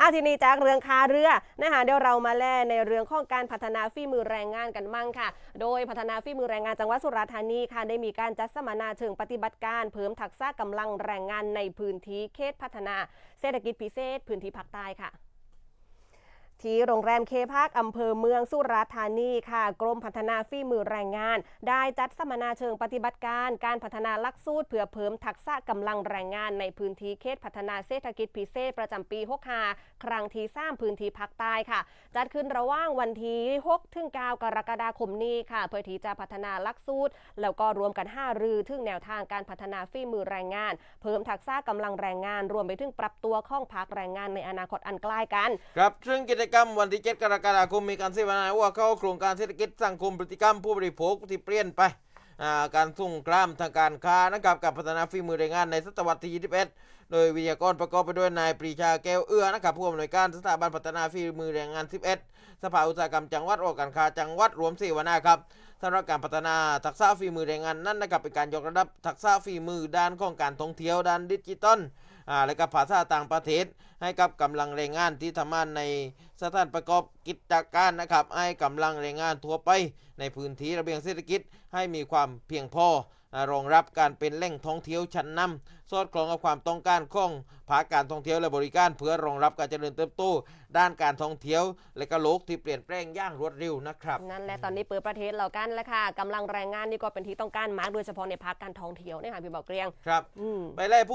อาทีนี้จากเรื่องคาเรือนะคะเดี๋ยวเรามาแล่ในเรื่องของการพัฒนาฝีมือแรงงานกันมั่งค่ะ โดยพัฒนาฝีมือแรงงานจังหวัดสุราษฎร์ธานีค่ะได้มีการจัดสัมมนาเชิงปฏิบัติการเพิ่มทักษะกำลังแรงงานในพื้นที่เขตพัฒนา เศรษฐกิจพิเศษ พื้นที่ภาคใต้ค่ะ ที่โรงแรมเคพักอำเภอเมืองสุราษฎร์ธานีค่ะ กรมพัฒนาฝีมือแรงงาน ได้จัดสัมมนาเชิงปฏิบัติการ การพัฒนาลักสูตรเพื่อเพิ่มทักษะกำลังแรงงานในพื้นที่เขตพัฒนาเศรษฐกิจพิเศษประจำปี65ครั้งที่3พื้นที่ภาคใต้ค่ะ จัดขึ้นระหว่างวันที่6ถึง9กรกฎาคมนี้ค่ะ เพื่อที่จะพัฒนาลักสูตรแล้วก็รวมกัน5รือถึงแนวทางการพัฒนาฝีมือแรงงาน เพิ่มทักษะกำลังแรงงาน รวมไปถึงปรับตัวข้องพักแรงงานในอนาคตอันใกล้กัน ครับซึ่งกิจกรรมวันที่ 7 กรกฎาคมมีการเสวนาว่าเข้าโครงการเศรษฐกิจสังคมพฤติกรรมผู้บริโภคที่เปลี่ยนไปการส่งกล้ามทางการค้านะครับกับพัฒนาฝีมือแรงงานในศตวรรษที่ 21 โดยวิทยากรประกอบไปด้วยนายปรีชาแก้วเอื้อนะครับผู้อำนวยการสถาบันพัฒนาฝีมือแรงงาน 11 สภาอุตสาหกรรมจังหวัดองค์การค้าจังหวัดรวมเสวนาครับสำหรับการพัฒนาทักษะฝีมือแรงงานนั้นนะครับเป็นการยกระดับทักษะฝีมือด้านของการท่องเที่ยวด้านดิจิตอลและก็ภาษาต่างประเทศ ให้กับกำลังแรงงานที่ทำงานในสถานประกอบกิจการนะครับ ให้กำลังแรงงานทั่วไป ในพื้นที่ระเบียงเศรษฐกิจให้มีความเพียงพออ่ารองรับการเป็นแหล่งท่องเที่ยวชั้นนำสอดคล้องกับความต้องการของภาคการท่องเที่ยวและบริการเพื่อรองรับการเจริญเติบโตด้านการท่องเที่ยว และก็โลกที่เปลี่ยนแปลงอย่างรวดเร็วนะครับนั่นแหละตอนนี้เปิดประเทศเรากันแล้วค่ะกำลังแรงงานนี่ก็เป็นที่ต้องการมากโดยเฉพาะในภาคการท่องเที่ยวเนี่ยค่ะพี่บอกเกรียงครับอืมไปไล่ผู้